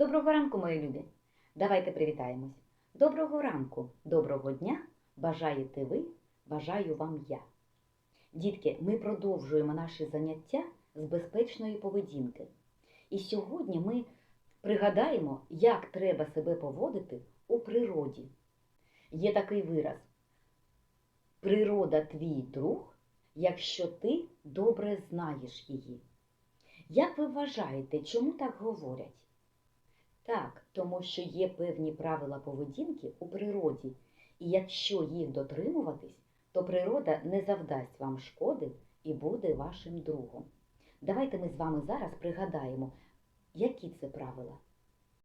Доброго ранку, мої любі! Давайте привітаємось. Доброго ранку, доброго дня! Бажаєте ви, бажаю вам я. Дітки, ми продовжуємо наші заняття з безпечної поведінки. І сьогодні ми пригадаємо, як треба себе поводити у природі. Є такий вираз: природа твій друг, якщо ти добре знаєш її. Як ви вважаєте, чому так говорять? Так, тому що є певні правила поведінки у природі, і якщо їх дотримуватись, то природа не завдасть вам шкоди і буде вашим другом. Давайте ми з вами зараз пригадаємо, які це правила.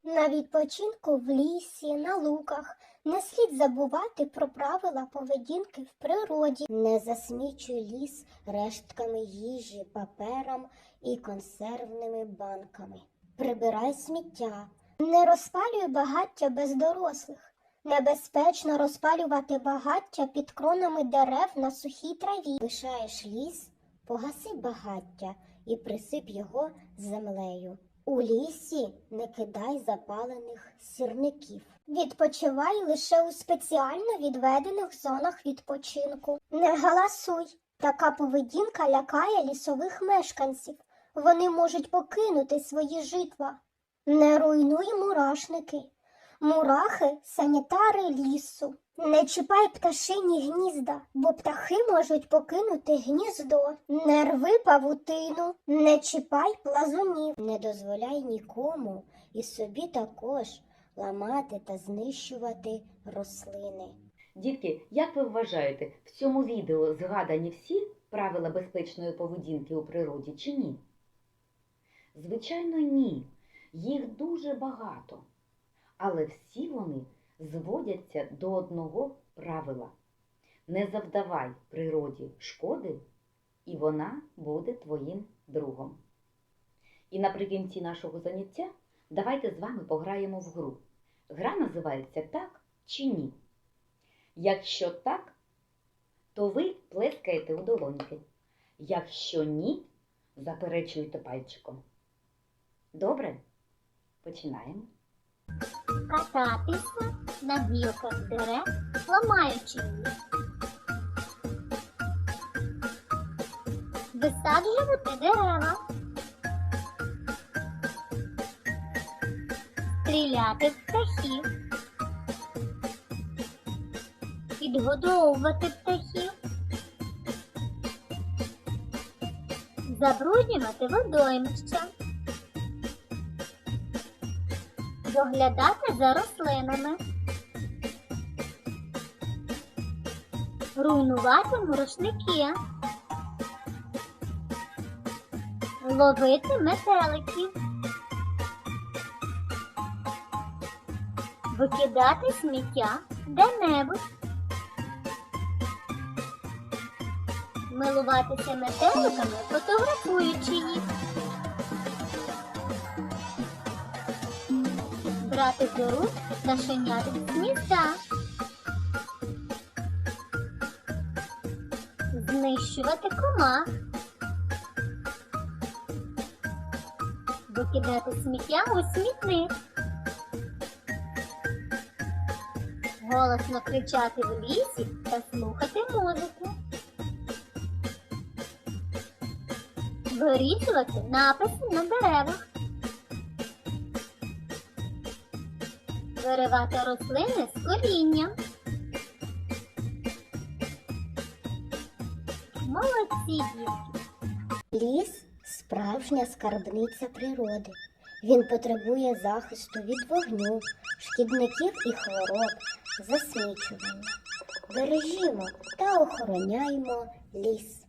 На відпочинку в лісі, на луках не слід забувати про правила поведінки в природі. Не засмічуй ліс рештками їжі, папером і консервними банками. Прибирай сміття. Не розпалюй багаття без дорослих. Небезпечно розпалювати багаття під кронами дерев на сухій траві. Лишаєш ліс, погаси багаття і присип його землею. У лісі не кидай запалених сірників. Відпочивай лише у спеціально відведених зонах відпочинку. Не галасуй. Така поведінка лякає лісових мешканців. Вони можуть покинути свої житла. Не руйнуй мурашники. Мурахи санітари лісу. Не чіпай пташині гнізда, бо птахи можуть покинути гніздо. Не рви павутину, не чіпай плазунів. Не дозволяй нікому і собі також ламати та знищувати рослини. Дітки, як ви вважаєте, в цьому відео згадані всі правила безпечної поведінки у природі чи ні? Звичайно, ні. Їх дуже багато. Але всі вони зводяться до одного правила. Не завдавай природі шкоди, і вона буде твоїм другом. І наприкінці нашого заняття давайте з вами пограємо в гру. Гра називається так чи ні. Якщо так, то ви плескаєте у долоньки. Якщо ні, заперечуєте пальчиком. Добре? Починаємо. Кататися на гілках дерев, ламаючи їх. Висаджувати дерева. Стріляти в птахів. Підгодовувати птахів. Забруднювати водоймища. Доглядати за рослинами. Руйнувати мурашники. Ловити метеликів. Викидати сміття де-небудь. Милуватися метеликами, фотографуючи їх. Брати до рук пташенят з гнізда. Знищувати комах. Викидати сміття у смітник. Голосно кричати в лісі та слухати музику. Вирішувати написи на деревах. Виривати рослини з корінням. Молодці дітки! Ліс справжня скарбниця природи. Він потребує захисту від вогню, шкідників і хвороб, засмічування. Бережімо та охороняймо ліс.